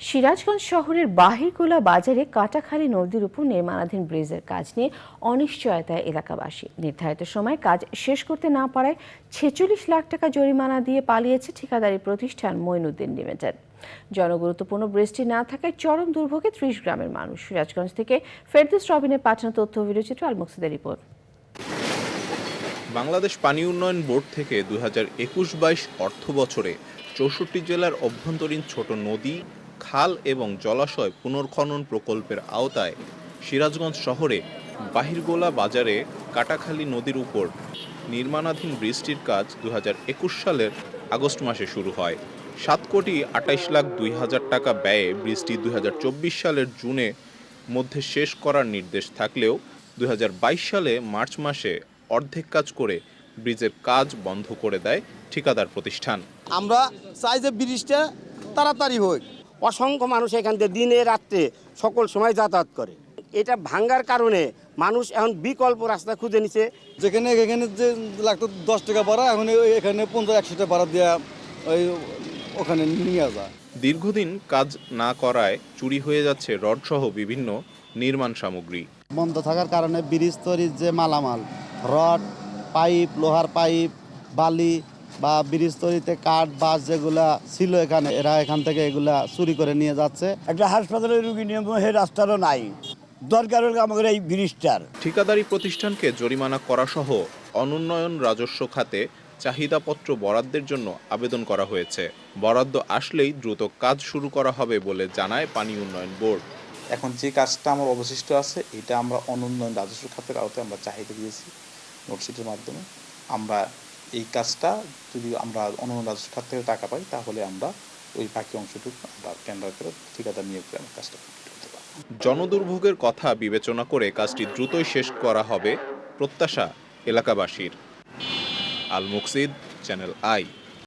সিরাজগঞ্জ শহরের বাহিরগোলা বাজারে কাটাখালী নদীর উপর নির্মাণাধীন ব্রিজের কাজ নিয়ে অনিশ্চয়তায় এলাকাবাসী। নির্ধারিত সময় কাজ শেষ করতে না পারায় ছেচল্লিশ লাখ টাকা জরিমানা দিয়ে পালিয়েছে ঠিকাদারি প্রতিষ্ঠান মইনুদ্দিন লিমিটেড। জনগুরুত্বপূর্ণ ব্রিজটি না থাকায় চরম দুর্ভোগে ত্রিশ গ্রামের মানুষ। সিরাজগঞ্জ থেকে ফেরদুস রবিনের পাঠানো তথ্য ভিডিওচিত্র আলমুকসিদের রিপোর্ট। বাংলাদেশ পানি উন্নয়ন বোর্ড থেকে দুই হাজার একুশ বাইশ অর্থ বছরে চৌষট্টি জেলার অভ্যন্তরীণ ছোট নদী খাল এবং জলাশয় পুনর্খনন প্রকল্পের আওতায় সিরাজগঞ্জ শহরে বাহিরগোলা বাজারে কাটাখালী নদীর উপর নির্মাণাধীন ব্রিজটির কাজ দু সালের আগস্ট মাসে শুরু হয়। সাত কোটি আটাইশ লাখ দুই হাজার টাকা ব্যয়ে ব্রিজটি দুই সালের জুনে মধ্যে শেষ করার নির্দেশ থাকলেও দুই হাজার বাইশ সালে মার্চ মাসে অর্ধেক কাজ করে ব্রিজের কাজ বন্ধ করে দেয় ঠিকাদার প্রতিষ্ঠান। আমরা চাই যে ব্রিজটা তাড়াতাড়ি হোক। অসংখ্য মানুষ এখান থেকে দিনে রাত্রে সকল সময় যাতায়াত করে। এটা ভাঙ্গার কারণে মানুষ এখন বিকল্প রাস্তা খুঁজে নিছে। যেখানে এখানে যে লাগতো দশ টাকা ভাড়া এখন ওই এখানে পঞ্চাশ একশো টাকা ভাড়া দেওয়া ওই ওখানে নিয়ে যায় দীর্ঘদিন কাজ না করায় চুরি হয়ে যাচ্ছে রডসহ বিভিন্ন নির্মাণ সামগ্রী। বন্ধ থাকার কারণে ব্রিজ তৈরির যে মালামাল রড পাইপ লোহার পাইপ বালি বা ব্রিজ তৈরিতে কাঠ বাস যেগুলা ছিল এখানে এরা এখান থেকে এগুলা চুরি করে নিয়ে যাচ্ছে। একটা হাসপাতালের রুগী নিয়ে সেই রাস্তারও নাই। দরকার হলো আমাদের এই ব্রিজটার। ঠিকাদারি প্রতিষ্ঠানকে জরিমানা করা সহ অনুন্নয়ন রাজস্ব খাতে চাহিদাপত্র বরাদ্দের জন্য আবেদন করা হয়েছে। বরাদ্দ আসলেই দ্রুত কাজ শুরু করা হবে বলে জানায় পানি উন্নয়ন বোর্ড। এখন যে কাজটা আমার অবশিষ্ট আছে এটা আমরা অনুন্নয়ন রাজস্ব খাতের আওতায় আমরা চাহিদা দিয়েছি নোটশিটের মাধ্যমে। আমরা এই কাজটা যদি আমরা অন্য রাজস্ব খাত থেকে টাকা পাই, তাহলে আমরা ওই বাকি অংশটুকু আমরা টেন্ডার করে ঠিকাদার নিয়োগ করে আমরা কাজটা জনদুর্ভোগের কথা বিবেচনা করে কাজটি দ্রুতই শেষ করা হবে প্রত্যাশা এলাকাবাসীর। আল মুকসিদ চ্যানেল আই